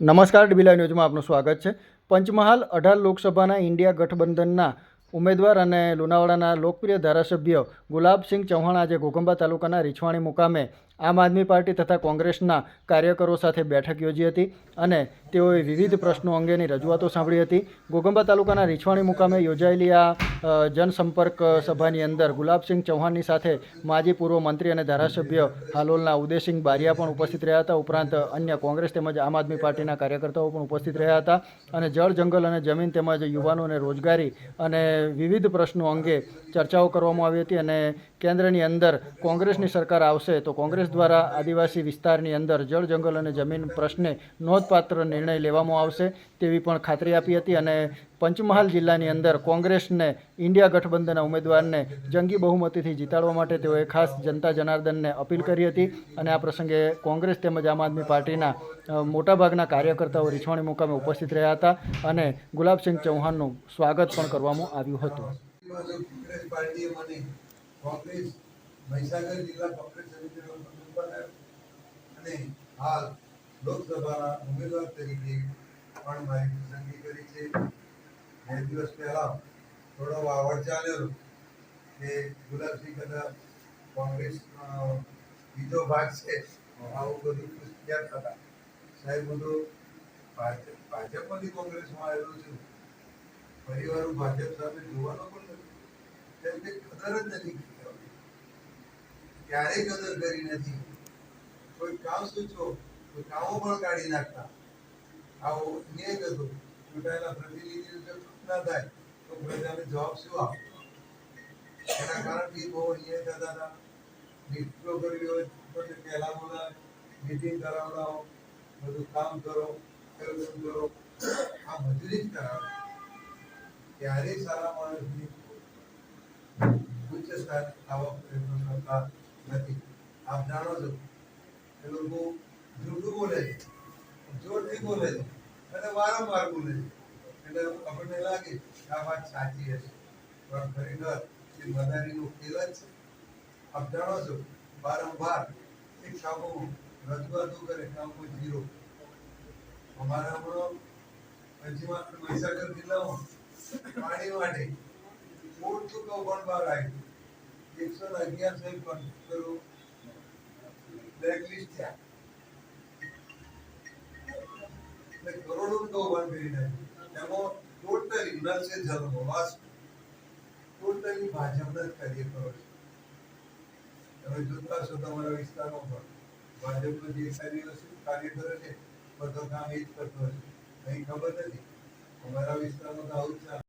નમસ્કાર ડીબીલા ન્યૂઝમાં આપનું સ્વાગત છે. પંચમહાલ અઢાર લોકસભાના ઇન્ડિયા ગઠબંધનના ઉમેદવાર અને લુણાવાડાના લોકપ્રિય ધારાસભ્ય ગુલાબસિંહ ચૌહાણ આજે ઘોઘંબા તાલુકાના રીછવાણી મુકામે આમ આદમી પાર્ટી તથા કોંગ્રેસના કાર્યકરો સાથે બેઠક યોજી હતી અને તેઓએ વિવિધ પ્રશ્નો અંગેની રજૂઆતો સાંભળી હતી. ગોગંબા તાલુકાના રીછવાણી મુકામે યોજાયેલી આ જનસંપર્ક સભાની અંદર ગુલાબસિંહ ચૌહાણની સાથે માજી પૂર્વ મંત્રી અને ધારાસભ્ય હાલોલના ઉદયસિંહ બારિયા પણ ઉપસ્થિત રહ્યા હતા. ઉપરાંત અન્ય કોંગ્રેસ તેમજ આમ આદમી પાર્ટીના કાર્યકર્તાઓ પણ ઉપસ્થિત રહ્યા હતા અને જળ, જંગલ અને જમીન તેમજ યુવાનોને રોજગારી અને વિવિધ પ્રશ્નો અંગે ચર્ચાઓ કરવામાં આવી હતી અને કેન્દ્રની અંદર કોંગ્રેસની સરકાર આવશે તો કોંગ્રેસ દ્વારા આદિવાસી વિસ્તારની અંદર જળ, જંગલ અને જમીન પ્રશ્ને નોંધપાત્ર નિર્ણય લેવામાં આવશે તેવી પણ ખાતરી આપી હતી અને પંચમહાલ જિલ્લાની અંદર કોંગ્રેસને ઇન્ડિયા ગઠબંધનના ઉમેદવારને જંગી બહુમતીથી જીતાડવા માટે તેઓએ ખાસ જનતા જનાર્દનને અપીલ કરી હતી અને આ પ્રસંગે કોંગ્રેસ તેમજ આમ આદમી પાર્ટીના મોટાભાગના કાર્યકર્તાઓ રીછવાણી મુકામે ઉપસ્થિત રહ્યા હતા અને ગુલાબસિંહ ચૌહાણનું સ્વાગત પણ કરવામાં આવ્યું હતું. કોંગ્રેસ મહીસાગર જિલ્લા કોંગ્રેસ સમિતિનો પ્રમુખ અને હાલ લોકસભાના ઉમેદવાર તરીકે પણ મારી પસંદગી કરી છે. બે દિવસ પહેલા થોડો વાવડ ચાલ્યો કે ગુલાબસિંહ કદાચ કોંગ્રેસ બીજો ભાગ છે. આવું બધું ક્યાં થતા સાહેબ, હું તો ભાજપ, ભાજપમાંથી કોંગ્રેસમાં આવેલો છું. પરિવાર ભાજપ સાથે જોવાનો પણ નથી. કેમ કદર જ નથી. ક્યારેય કદર કરી નથી. કોઈ કામ સૂચવો તો કામો પણ કાઢી નાખતા. આવો ન્યાય હતો ચૂંટાયેલા પ્રતિનિધિ ના થાય, તો પ્રજાને જવાબ શું આપવો એના કારણથી બહુ અન્યાય થતા હતા. મિત્રો કરવી હોય, તો પહેલા બોલાવે. મિટિંગ કરાવડાવો, બધું કામ કરો આયોજન કરો. આ મજૂરી જ કરાવે. ક્યારેય સારા માણસની ઉચ્ચ સ્થાન આવા પ્રયત્નો કરતા નથી. આપ જાણો છો. એ લોકો જૂઠું બોલે છે. જોરથી બોલે છે. અને વારંવાર બોલે છે. એટલે આપણને લાગે કે આ વાત સાચી હશે. પણ ખરેખર એ મદારીનું ખેલ જ છે. આપ જાણો છો, વારંવાર એક કામોમાં રજૂઆતો કરે, કામો જીરો. અમારા હમણાં પંચમહાલ મહીસાગર જિલ્લામાં પાણી માટે મોટું કૌભાંડ બહાર આવ્યું. એકસો ને અગિયાર સાહેબ પેલું બ્લેકલિસ્ટ થયા એટલે કરોડોનું કૌભાંડ કરી નાખ્યું એમાં ટોટલી નલ સે વાસ ટોટલી ભાજપના જ કાર્યકરો છે. તમે જોતા છો તમારા વિસ્તારમાં પણ. ભાજપનો જે કાર્ય કાર્ય કરે છે, બધો કામ એ જ કરતો હશે. કઈ ખબર નથી. અમારા વિસ્તારમાં તો આવું ચાલે.